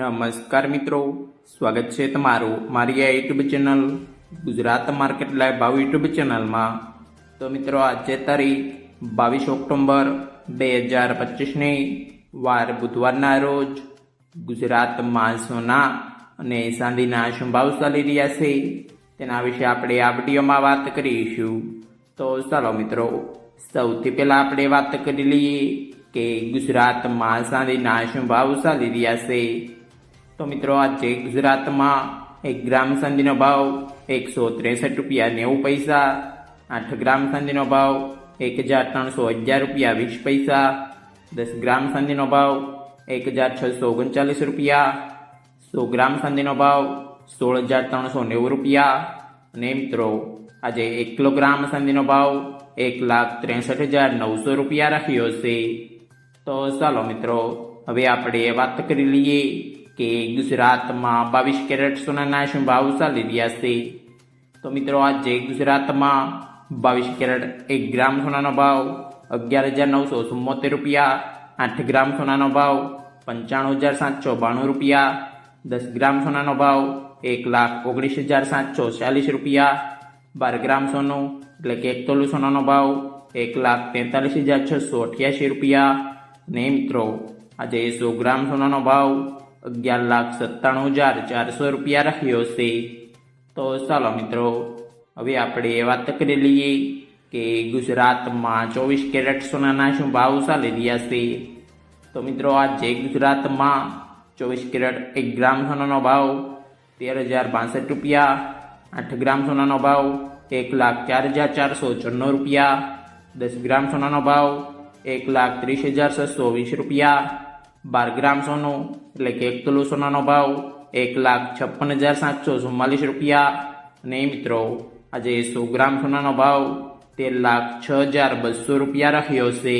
નમસ્કાર મિત્રો, સ્વાગત છે તમારું મારી આ YouTube channel Gujarat market live ભાવ યુટ્યુબ ચેનલમાં તો મિત્રો, આજે તારીખ બાવીસ ઓક્ટોબર બે હજાર પચીસની વાર બુધવારના રોજ ગુજરાતમાં સોના અને ચાંદીના શું ભાવ ચાલી રહ્યા છે. તેના વિશે આપણે આ વિડીયોમાં વાત કરીશું. તો ચાલો મિત્રો, સૌથી પહેલાં આપણે વાત કરી લઈએ કે ગુજરાતમાં ચાંદીના શું ભાવ ચાલી રહ્યા છે. તો મિત્રો આજે ગુજરાતમાં એક ગ્રામ સંધિનો ભાવ એકસો ત્રેસઠ રૂપિયા નેવું પૈસા, આઠ ગ્રામ સંધિનો ભાવ એક હજાર ત્રણસો અગિયાર રૂપિયા વીસ પૈસા, દસ ગ્રામ સંધિનો ભાવ એક હજાર છસો ઓગણચાલીસ રૂપિયા, સો ગ્રામ સંધિનો ભાવ સોળ હજાર ત્રણસો નેવું રૂપિયા. અને મિત્રો, આજે એક કિલોગ્રામ સંધિનો ભાવ એક લાખ ત્રેસઠ હજાર નવસો રૂપિયા રાખ્યો છે તો ચાલો મિત્રો, હવે આપણે વાત કરી લઈએ કે ગુજરાતમાં બાવીસ કેરેટ સોનાના શું ભાવ ચાલી રહ્યા છે. તો મિત્રો, આજે ગુજરાતમાં બાવીસ કેરેટ એક ગ્રામ સોનાનો ભાવ અગિયાર હજાર નવસો ચુમ્મોતેર રૂપિયા, આઠ ગ્રામ સોનાનો ભાવ પંચાણું હજાર સાતસો બાણું રૂપિયા, દસ ગ્રામ સોનાનો ભાવ એક લાખ ઓગણીસ હજાર સાતસો ચાલીસ રૂપિયા, બાર ગ્રામ સોનું એટલે કે એક તોલું સોનાનો ભાવ એક લાખ તેતાલીસ હજાર છસો અઠ્યાસી રૂપિયા. ને મિત્રો, આજે સો ગ્રામ સોનાનો ભાવ અગિયાર લાખ સત્તાણું હજાર ચારસો રૂપિયા રહ્યો છે. તો ચાલો મિત્રો, હવે આપણે વાત કરી લઈએ કે ગુજરાતમાં ચોવીસ કેરેટ સોનાના શું ભાવ ચાલી રહ્યા છે. તો મિત્રો આજે ગુજરાતમાં ચોવીસ કેરેટ એક ગ્રામ સોનાનો ભાવ તેર હજાર બાસઠ રૂપિયા, આઠ ગ્રામ સોનાનો ભાવ એક લાખ ચાર હજાર ચારસો ચોન્નું રૂપિયા, દસ ગ્રામ સોનાનો ભાવ એક લાખ ત્રીસ હજાર છસો વીસ રૂપિયા બાર ગ્રામ સોનું, એટલે કે એક તોલું સોનાનો ભાવ એક લાખ છપ્પન હજાર સાતસો ચુમ્માલીસ રૂપિયા. અને મિત્રો, આજે સો ગ્રામ સોનાનો ભાવ તેર લાખ છ હજાર બસો રૂપિયા રહ્યો છે.